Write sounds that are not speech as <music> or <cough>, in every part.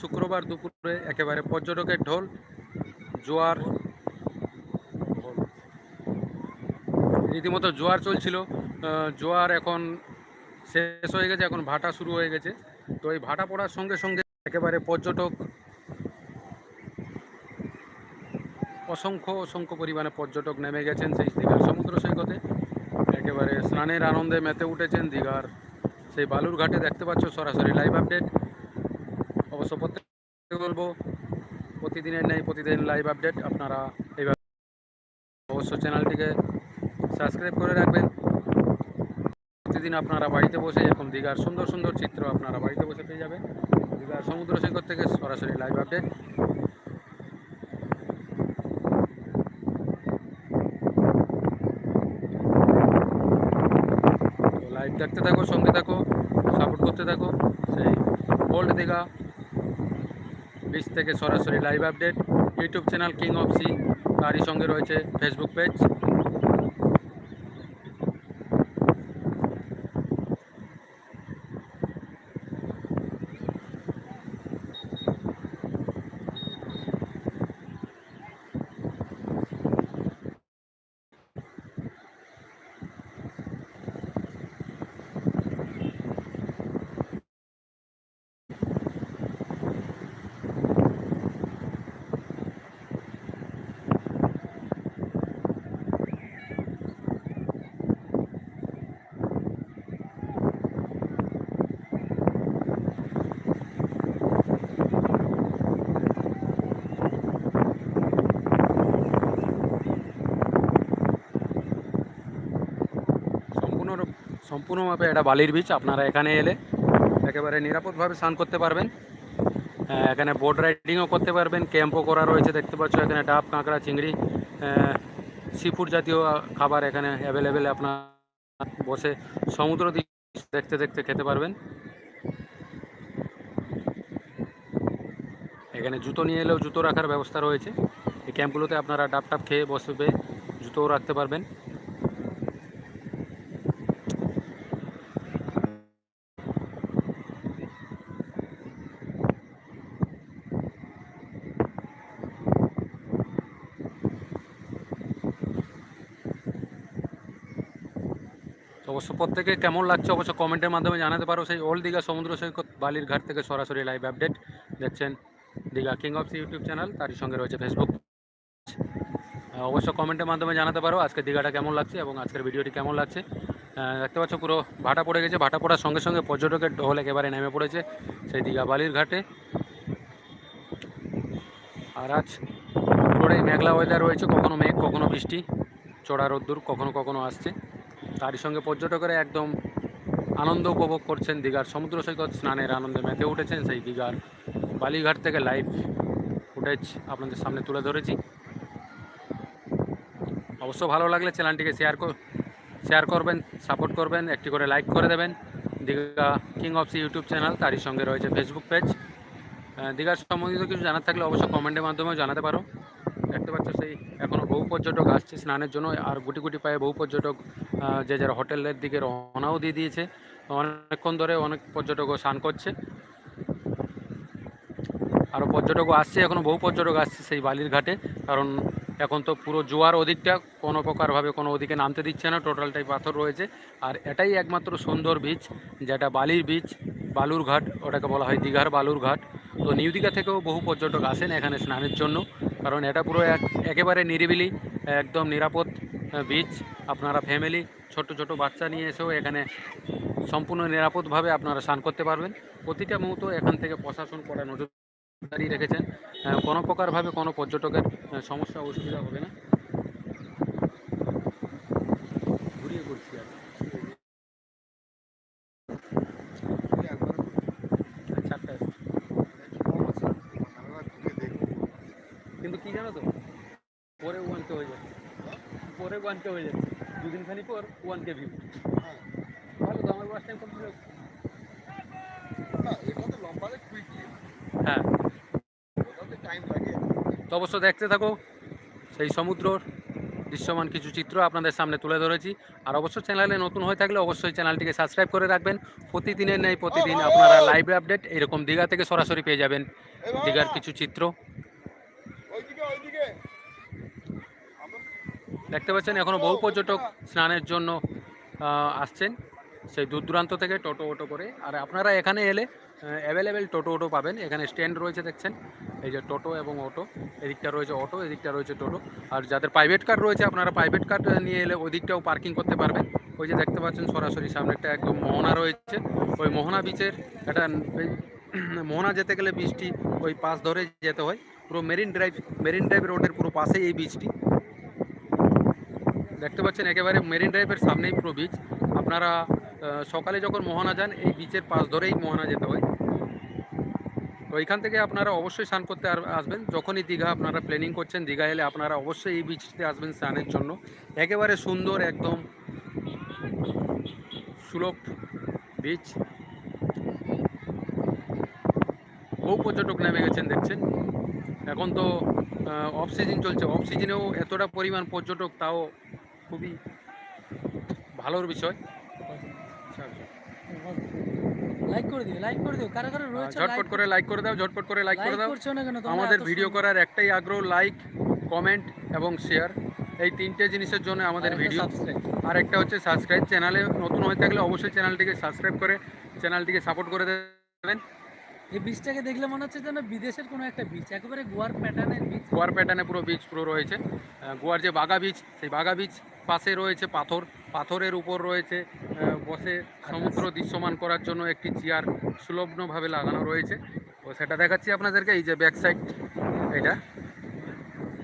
শুক্রবার দুপুরে একেবারে পর্যটকের ঢোল, জোয়ার, রীতিমতো জোয়ার চলছিল। জোয়ার এখন শেষ হয়ে গেছে, এখন ভাটা শুরু হয়ে গেছে। তো এই ভাটা পড়ার সঙ্গে সঙ্গে একেবারে পর্যটক অসংখ্য অসংখ্য পরিমাণে পর্যটক নেমে গেছেন সেই দীঘার সমুদ্র সৈকতে। একেবারে স্নানের আনন্দে মেতে উঠেছেন দীঘার সেই বালুর ঘাটে দেখতে পাচ্ছ সরাসরি লাইভ আপডেট অবশ্য প্রত্যেক বলব, প্রতিদিনের নেই, প্রতিদিন লাইভ আপডেট আপনারা এইভাবে অবশ্য চ্যানেলটিকে সাবস্ক্রাইব করে রাখবেন। প্রতিদিন আপনারা বাড়িতে বসে এরকম দীঘার সুন্দর সুন্দর চিত্র আপনারা বাড়িতে বসে পেয়ে যাবেন। দীঘার সমুদ্র সৈকত থেকে সরাসরি লাইভ আপডেট লাইভ দেখতে থাকো, সঙ্গে থাকো সাপোর্ট করতে থাকো। সেই ওল্ড দীঘা। বিচ থেকে সরাসরি live update YouTube channel king of sea তারই সঙ্গে রয়েছে ফেসবুক পেজ সম্পূর্ণ সম্পূর্ণভাবে এটা বালির বিচ। আপনারা এখানে এলে একেবারে নিরাপদভাবে স্নান করতে পারবেন। এখানে বোট রাইডিংও করতে পারবেন। ক্যাম্পও করা রয়েছে, দেখতে পাচ্ছ এখানে ডাব, কাঁকড়া, চিংড়ি সি ফুড জাতীয় খাবার এখানে অ্যাভেলেবেল আপনার বসে সমুদ্র দেখতে দেখতে খেতে পারবেন। এখানে জুতো নিয়ে এলেও জুতো রাখার ব্যবস্থা রয়েছে। এই ক্যাম্পগুলোতে আপনারা ডাব টাব খেয়ে বসবে, জুতোও রাখতে পারবেন। অবশ্য প্রত্যেকে কেমন লাগছে অবশ্য কমেন্টের মাধ্যমে জানাতে পারো। সেই ওল্ড দীঘা সমুদ্র সৈকত বালির ঘাট থেকে সরাসরি লাইভ আপডেট দেখছেন Digha king of YouTube channel তারই সঙ্গে রয়েছে ফেসবুক অবশ্য কমেন্টের মাধ্যমে জানাতে পারো আজকে দীঘাটা কেমন লাগছে এবং আজকের ভিডিওটি কেমন লাগছে। দেখতে পাচ্ছ পুরো ভাটা পড়ে গেছে, ভাটা পড়ার সঙ্গে সঙ্গে পর্যটকের ঢোল একেবারে নেমে পড়েছে সেই দীঘা বালির ঘাটে। আর আজ পুরোটাই মেঘলা ওয়েদার রয়েছে, কখনো মেঘ, কখনো বৃষ্টি, চড়া রোদ্দুর কখনো কখনো আসছে। তারই সঙ্গে পর্যটকেরা একদম আনন্দ উপভোগ করছেন দীঘার সমুদ্র সৈকত, স্নানের আনন্দে মেতে উঠেছেন সেই দীঘার বালিঘাট থেকে লাইভ ফুটেজ আপনাদের সামনে তুলে ধরেছি। অবশ্য ভালো লাগলে চ্যানেলটিকে শেয়ার শেয়ার করবেন সাপোর্ট করবেন, একটি করে লাইক করে দেবেন। Digha king of sea YouTube channel তারই সঙ্গে রয়েছে ফেসবুক পেজ দীঘার সম্বন্ধিত কিছু জানার থাকলে অবশ্যই কমেন্টের মাধ্যমেও জানাতে পারো। দেখতে পাচ্ছ সেই এখনও বহু পর্যটক আসছে স্নানের জন্য, আর গুটি গুটি পায়ে বহু পর্যটক যে যারা হোটেলের দিকে রওনাও দিয়ে দিয়েছে। অনেকক্ষণ ধরে অনেক পর্যটকও স্নান করছে। আরও পর্যটকও আসছে এখনও বহু পর্যটক আসছে সেই বালির ঘাটে। কারণ এখন তো পুরো জোয়ার ওদিকটা, কোনো প্রকারভাবে কোনো ওদিকে নামতে দিচ্ছে না, টোটালটাই পাথর রয়েছে। আর এটাই একমাত্র সুন্দর বিচ যেটা বালির বিচ বালুর ঘাট, ওটাকে বলা হয় দীঘার বালুর ঘাট। তো নিউ দীঘা থেকেও বহু পর্যটক আসেন এখানে স্নানের জন্য। কারণ এটা পুরো এক, একেবারে নিরিবিলি, একদম নিরাপদ বিচ আপনারা ফ্যামিলি ছোট ছোট বাচ্চা নিয়ে এসেও এখানে সম্পূর্ণ নিরাপদভাবে আপনারা স্নান করতে পারবেন। প্রতিটা মুহূর্ত এখান থেকে প্রশাসন করা নজরদারি রেখেছেন। কোনো প্রকারভাবে কোনো পর্যটকের সমস্যা, অসুবিধা হবে না। ঘুরিয়ে করছি আর কিন্তু কি জানো তো? পরে ওয়ান কে হয়ে যাচ্ছে পরে ওয়ান কে হয়ে যাচ্ছে। দুদিন খানি পর ওয়ান কে ভিউ ভালো তো আমার ওয়াচ টাইম কমপ্লিট হ্যাঁ। তো অবশ্য দেখতে থাকো সেই সমুদ্রর দৃশ্যমান কিছু চিত্র আপনাদের সামনে তুলে ধরেছি। আর অবশ্যই চ্যানেলে নতুন হয়ে থাকলে অবশ্যই চ্যানেলটিকে সাবস্ক্রাইব করে রাখবেন। প্রতিদিনের নেই প্রতিদিন আপনারা লাইভ আপডেট এরকম দীঘা থেকে সরাসরি পেয়ে যাবেন। দীঘার কিছু চিত্র। দেখতে পাচ্ছেন, এখনও বহু পর্যটক স্নানের জন্য আসছেন। সেই দূর দূরান্ত থেকে টোটো অটো করে। আর আপনারা এখানে এলে অ্যাভেলেবেল টোটো অটো পাবেন। এখানে স্ট্যান্ড রয়েছে, দেখছেন। এই যে টোটো এবং অটো এদিকটা রয়েছে অটো এদিকটা রয়েছে টোটো। আর যাদের প্রাইভেট কার রয়েছে, আপনারা প্রাইভেট কার নিয়ে এলে ওই দিকটাও পার্কিং করতে পারবেন। ওই যে দেখতে পাচ্ছেন, সরাসরি সামনে একটা একদম মোহনা রয়েছে। ওই মোহনা বিচের একটা, <clears throat> মোহনা যেতে গেলে বীজটি ওই পাশ ধরে যেতে হয়। পুরো মেরিন ড্রাইভ মেরিন ড্রাইভ রোডের পুরো পাশেই এই বীজটি দেখতে পাচ্ছেন, একেবারে মেরিন ড্রাইভের সামনেই পুরো বিচ আপনারা সকালে যখন মোহনা যান, এই বিচের পাশ ধরেই মোহনা যেতে হয়। তো এইখান থেকে আপনারা অবশ্যই স্নান করতে আসবেন। যখনই দীঘা আপনারা প্ল্যানিং করছেন, দীঘা এলে আপনারা অবশ্যই এই বিচতে আসবেন স্নানের জন্য। একেবারে সুন্দর, একদম সুলভ বিচ বহু পর্যটক নেমে গেছেন, দেখছেন। এখন তো অফ সিজন চলছে। অফ সিজনেও এতটা পরিমাণ পর্যটক, তাও খুবই ভালোর বিষয়। লাইক করে দিও লাইক করে দিও কারা কারা রয়েছে ঝটপট করে লাইক করে দাও ঝটপট করে লাইক করে দাও। আমাদের ভিডিও করার একটাই আগ্রহ লাইক কমেন্ট এবং শেয়ার এই তিনটে জিনিসের জন্য আমাদের ভিডিও। আর একটা হচ্ছে সাবস্ক্রাইব চ্যানেলে নতুন হয়ে থাকলে অবশ্যই চ্যানেলটিকে সাবস্ক্রাইব করে চ্যানেলটিকে সাপোর্ট করে দেবেন। এই বীজটাকে দেখলে মনে হচ্ছে যেন বিদেশের কোনো একটা বীজ একেবারে গোয়ার প্যাটার্নের বীজ গোয়ার প্যাটার্নে পুরো বিচ পুরো রয়েছে। গোয়ার যে বাগা বিচ সেই বাগা বিচ পাশে রয়েছে পাথর। পাথরের উপর রয়েছে বসে সমুদ্র দৃশ্যমান করার জন্য একটি চেয়ার সুলগ্নভাবে লাগানো রয়েছে। তো সেটা দেখাচ্ছি আপনাদেরকে, এই যে ব্যাক সাইড এটা।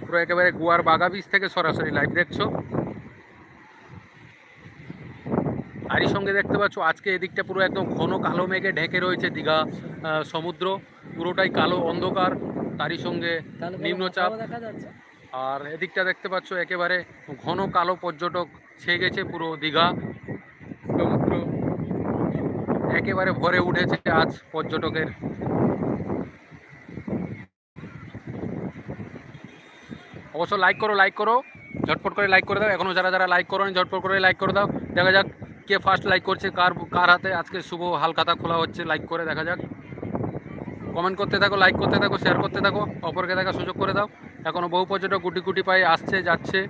পুরো একেবারে গোয়ার বাগা বীজ থেকে সরাসরি লাইভ দেখছ তারই সঙ্গে দেখতে পাচ্ছ আজকে এদিকটা পুরো একদম ঘন কালো মেঘে ঢেকে রয়েছে দীঘা সমুদ্র। পুরোটাই কালো অন্ধকার তারই সঙ্গে নিম্নচাপ। দেখা যাচ্ছে? আর এদিকটা দেখতে পাচ্ছ একেবারে ঘন কালো পর্যটক ছেয়ে গেছে পুরো দীঘা। সমুদ্র একেবারে ভরে উঠেছে আজ পর্যটকের। অবশ্য লাইক করো লাইক করো ঝটপট করে লাইক করে দাও। এখনও যারা যারা লাইক করো ঝটপট করে লাইক করে দাও। দেখা যাক কে ফার্স্ট লাইক করছে, কার কার হাতে? আজকে শুভ হালখাতা খোলা হচ্ছে লাইক করে দেখা যাক। কমেন্ট করতে থাকো লাইক করতে থাকো শেয়ার করতে থাকো, অপরকে দেখা সুযোগ করে দাও। এখনও বহু পর্যটক গুটি গুটি পায়ে আসছে, যাচ্ছে।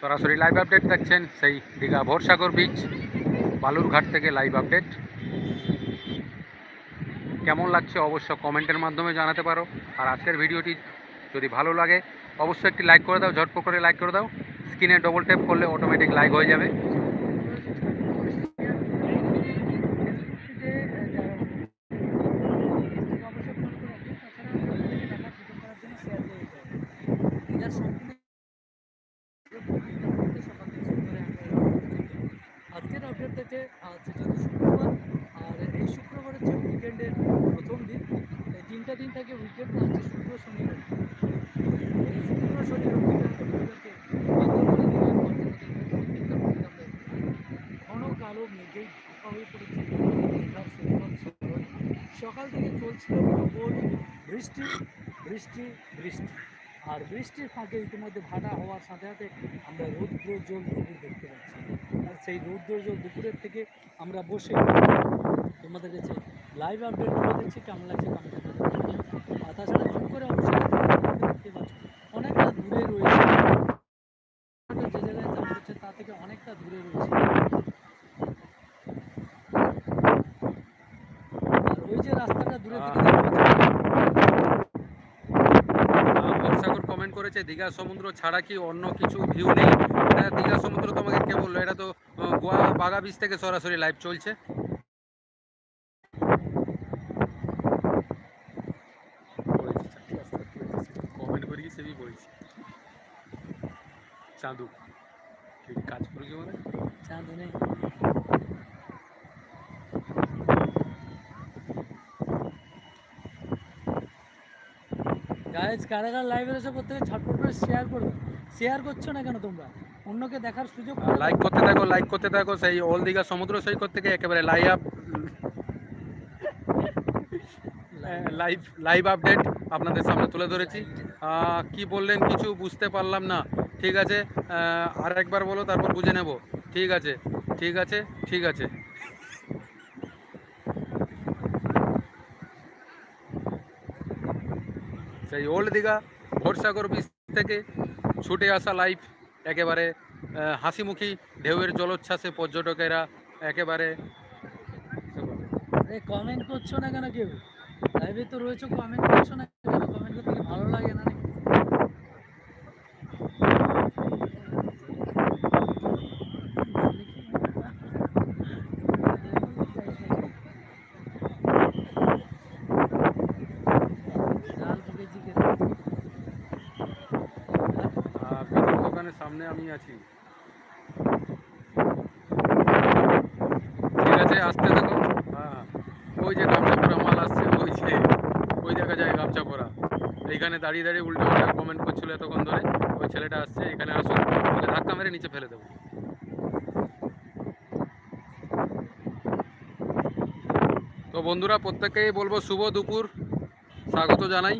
সরাসরি লাইভ আপডেট দেখছেন সেই দীঘা ভোরসাগর বিচ বালুরঘাট থেকে লাইভ আপডেট কেমন লাগছে অবশ্য কমেন্টের মাধ্যমে জানাতে পারো। আর আজকের ভিডিওটি যদি ভালো লাগে, অবশ্যই একটি লাইক করে দাও, ঝটপট করে লাইক করে দাও। স্ক্রিনে ডবল ট্যাপ করলে অটোমেটিক লাইক হয়ে যাবে। আজকের আপডেট থেকে আজ শুক্রবার, আর এই শুক্রবার হচ্ছে উইকেন্ডের প্রথম দিন, এই তিনটা দিন থাকে উইকেন্ড হচ্ছে শুক্র, শনি এই শুক্র, শনি কালো মেঘেই ঢাকা হয়ে পড়েছে। সকাল থেকে চলছিল প্রবল বৃষ্টি বৃষ্টি বৃষ্টি। আর বৃষ্টির ফাঁকে ইতিমধ্যে ভাটা হওয়ার সাথে সাথে আমরা রৌদ্র জল দুপুর দেখতে পাচ্ছি। আর সেই রৌদ্র জল দুপুরের থেকে আমরা বসে তোমাদের কাছে লাইভ আপডেট তুলে দিচ্ছি, কেমন লাগছে আর তাছাড়া জুম করে অবশ্যই দেখতে পাচ্ছ, অনেকটা দূরে রয়েছে। যে জায়গায় চাষ হচ্ছে তা থেকে অনেকটা দূরে রয়েছে। আর ওই যে রাস্তাটা দূরে দিকে দেখা যাচ্ছে, আহ, বর্ষাকর কমেন্ট করেছে দীঘা সমুদ্র ছাড়া কি অন্য কিছু ভিউ নেই? এটা দীঘা সমুদ্র তোমাকে কে বলল? এটা তো গোয়া বাগা বিচ থেকে সরাসরি লাইভ চলছে। কমেন্ট করি সেবি বলছি। চাঁদু। কাজ করেছি মানে চাঁদ নেই। গাইজ কারা কারা লাইভে এসে প্রত্যেকে ছটফট করে শেয়ার করবে। শেয়ার করছ না কেন তোমরা? অন্যকে দেখার সুযোগ লাইক করতে থাকো লাইক করতে থাকো সেই ওল দীঘা সমুদ্র সৈকত থেকে একেবারে live up live live update আপনাদের সামনে তুলে ধরেছি। কি বললেন কিছু বুঝতে পারলাম না। ঠিক আছে আর একবার বলো তারপর বুঝে নেব। ঠিক আছে ঠিক আছে ঠিক আছে। সেই ওল্ড দীঘা, ভোরসাগর বিচ থেকে ছুটে আসা লাইফ একেবারে হাসিমুখী ঢেউয়ের জলোচ্ছ্বাসে পর্যটকেরা একেবারে কমেন্ট করছ না কেন কেউ? লাইভে তো রয়েছে কমেন্ট করছ না কেন? কমেন্ট করতে ভালো লাগে না সামনে আমি আছি। ঠিক আছে, আসতে থাকো। হ্যাঁ ওই যে গামছা পরা মাল আসছে, ওই যে, ওই দেখা যায় গামছা পরা। এইখানে দাঁড়িয়ে দাঁড়িয়ে উল্টো পাল্টা কমেন্ট করছিল এতক্ষণ ধরে। ওই ছেলেটা আসছে, এখানে আসুন ওকে ধাক্কা মেরে নিচে ফেলে দেবো। তো বন্ধুরা, প্রত্যেককেই বলব শুভ দুপুর। স্বাগত জানাই।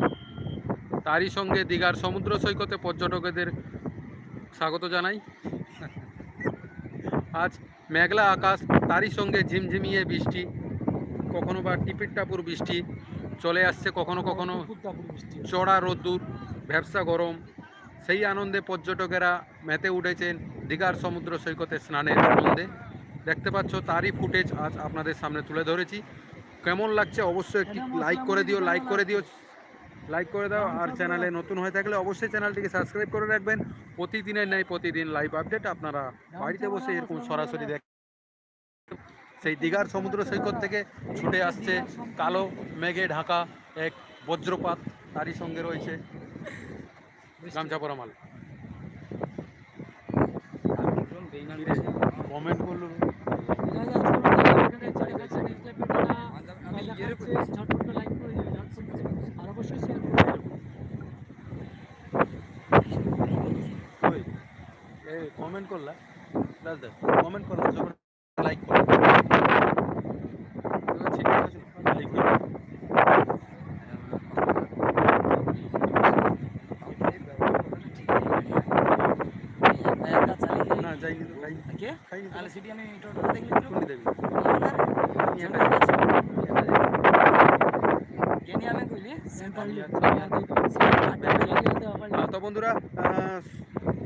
তারই সঙ্গে দীঘার সমুদ্র সৈকতে পর্যটকদের স্বাগত জানাই। আজ মেঘলা আকাশ তারই সঙ্গে ঝিমঝিমিয়ে বৃষ্টি। কখনো বা টিপির টাপুর বৃষ্টি চলে আসছে কখনো কখনো। চড়া রোদ্দুর ব্যবসা গরম। সেই আনন্দে পর্যটকেরা মেতে উঠেছেন দীঘার সমুদ্র সৈকতে স্নানের আনন্দে। দেখতে পাচ্ছ তারই ফুটেজ আজ আপনাদের সামনে তুলে ধরেছি। কেমন লাগছে অবশ্যই একটি লাইক করে দিও লাইক করে দিও। লাইক করে দাও আর চ্যানেলে নতুন হয়ে থাকলে অবশ্যই চ্যানেলটিকে সাবস্ক্রাইব করে রাখবেন প্রতিদিনের নেই প্রতিদিন লাইভ আপডেট আপনারা বাড়িতে বসে এরকম সরাসরি দেখ সেই দীঘার সমুদ্র সৈকত থেকে ছুটে আসছে কালো মেঘে ঢাকা এক বজ্রপাত তারই সঙ্গে রয়েছে গামছা পরা মাল কমেন্ট করল দেখা আর অবশ্যই দিও। কমেন্ট করলা কমেন্ট করলা লাইক করলা ঠিক আছে লাইক করলা না যাইনি তো খাইনি খাইনি দেবি তো বন্ধুরা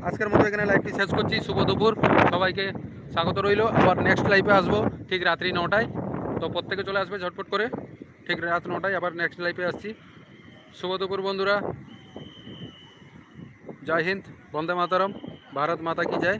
আজকের মতো এখানে লাইভটি শেষ করছি। শুভ দুপুর। সবাইকে স্বাগত রইল। আবার নেক্সট লাইভে আসব, ঠিক রাত্রি নটায়। তো প্রত্যেকে চলে আসবে ঝটপট করে। ঠিক রাত নটায় আবার নেক্সট লাইভে আসছি। শুভ দুপুর বন্ধুরা। জয় হিন্দ, বন্দে মাতারম। ভারত মাতা কি উপরে